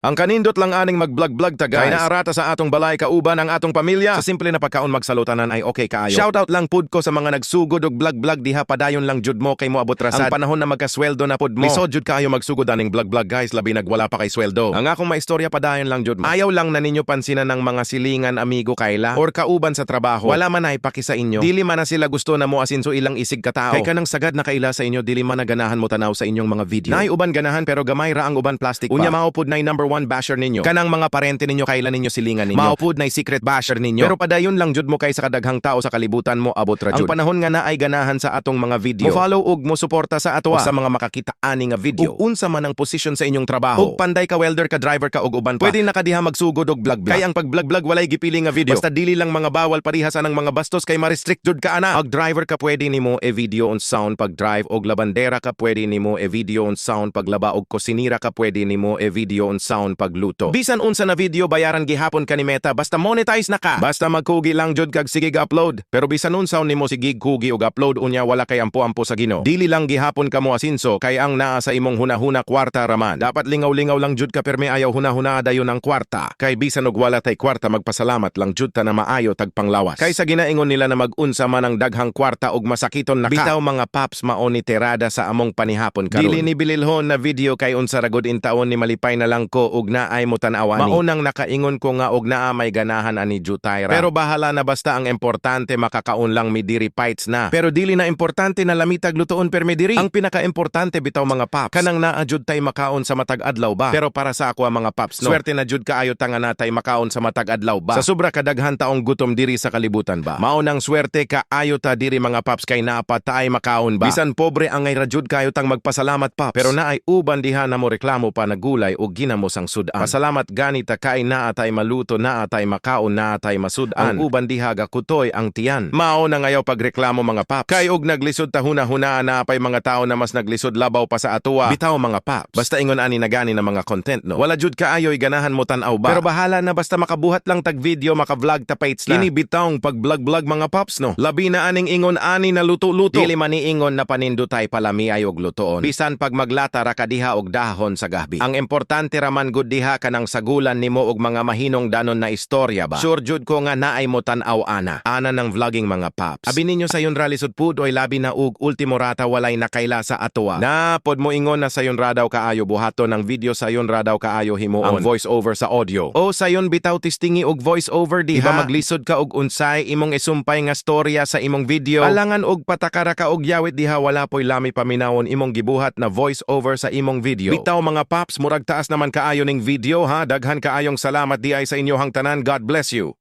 Ang kanindot lang aning mag-vlog-vlog ta guys. Kay naarata sa atong balay kauban ang atong pamilya. Sa simple na pagkaon magsalutanan ay okay kaayo. Shoutout lang pud ko sa mga nagsugod og vlog-vlog diha padayon lang jud mo kay mo abot rasad. Ang panahon na magkasweldo na pud mo. Lisod jud kayo magsugod aning vlog-vlog guys labi nagwala pa kay sweldo. Ang akong maistorya padayon lang jud mo. Ayaw lang na ninyo pansinan ng mga silingan amigo kayla or kauban sa trabaho. Wala man ay paki sa inyo. Dili man na sila gusto na mo asinso ilang isig katao. Kay kanang sagad na kaila sa inyo dili man na ganahan mo tanaw sa inyong mga video. Nay uban ganahan pero gamay ra ang uban plastic pa. Unya mao pud nay number one basher ninyo. Kanang mga parente ninyo kailan ninyo silingan ninyo. Mao pud nay secret basher ninyo. Pero padayon lang jud mo kay sa kadaghang tao sa kalibutan mo abot ra jud. Ang panahon nga na ay ganahan sa atong mga video. Mo follow ug mo suporta sa ato sa mga makakita ani nga video. Ug unsa man ang position sa inyong trabaho. Ug panday ka welder ka driver ka ug uban pa. Pwede na kadiha magsugod og vlog. Kay ang pag vlog vlog walay gipili nga video. Basta dili lang mga bawal parihas anang mga bastos kay ma-restrict jud ka ana. Ag driver ka pwede nimo e video on sound pag drive og labandera ka pwede nimo e video on sound pag laba og kusinira ka pwede nimo e video on sound pag luto. Bisan unsa na video bayaran gihapon ka ni Meta basta monetize na ka. Basta magkugi lang jud kag sige upload. Pero bisan unsa nimo sige kugi og upload unya wala kay ampo-ampo sa Ginoo. Dili lang gihapon ka mo asinso kay ang naa sa imong hunahuna kwarta raman. Dapat lingaw-lingaw lang jud ka perme ayaw hunahuna dayon ang kwarta. Kay bisan og wala tay kwarta magpasalamat lang jud ta na maayo tag panglawas. Kay sa ginaingon nila na mag-unsa man ang daghang kwarta og masakiton na ka. Bitaw mga paps mao ni terada sa among panihapon karon. Dili ni bililhon na video kay unsa ragod in taon ni malipay na lang ko og naay mo tan-awan. Maunang nakaingon ko nga og naa may ganahan ani Jutayra. Pero bahala na basta ang importante makakaon lang mi diri fights na. Pero dili na importante na lamitag lutoon per mi diri. Ang pinaka-importante bitaw mga paps. Kanang naa jud tay makaon sa matag adlaw ba. Pero para sa ako mga paps no. Swerte na jud kaayo tanga natay makaon sa matag adlaw ba. Sa sobra kadaghan taong gutom diri sa kalibutan ba. Maunang swerte ka ayo ta diri mga paps kay naa pa taay makaon ba. Bisan pobre ang ngay rajud kayo tang magpasalamat paps. Pero naay uban diha na mo reklamo pa na gulay o ginamos ang sudan. Pasalamat gani ta kay naa tay maluto naa tay makaon naa tay masudan. Ang uban diha ga kutoy ang tiyan. Mao na ngayaw pagreklamo mga paps. Kay og naglisod ta huna-hunaan na pay mga tao na mas naglisod labaw pa sa atuwa. Bitaw mga paps. Basta ingon ani na gani na mga content no. Wala jud kaayoy ganahan mo tan-aw ba. Pero bahala na basta makabuhat lang tag video maka-vlog ta pates na. Kini bitawng pag vlog-vlog mga paps no. Labi na aning ingon ani na luto-luto. Dili man ingon na panindutay palami ay og lutoon. Bisan pag maglata ra ka diha og dahon sa gahbi. Ang importante raman gud diha kanang sagulan nimo og mga mahinong danon na istorya ba. Sure jud ko nga naay mo tan-aw ana. Ana ng vlogging mga paps. Abi ninyo sa yon rally sud pud oy labi na ug ultimo rata walay nakaila sa atoa. Na pod mo ingon na sayon radaw kaayo buhaton ng video sayon radaw kaayo himuon ang voice over sa audio. O sayon bitaw tistingi og voice over diha. Iba maglisod ka og unsay imong isumpay nga storya sa imong video. Alangan og patakara ka og yawit diha wala poy lami paminawon imong gibuhat na voice over sa imong video. Bitaw mga paps murag taas naman kaayo ning video ha. Daghan kaayong salamat di ay sa inyohang tanan. God bless you.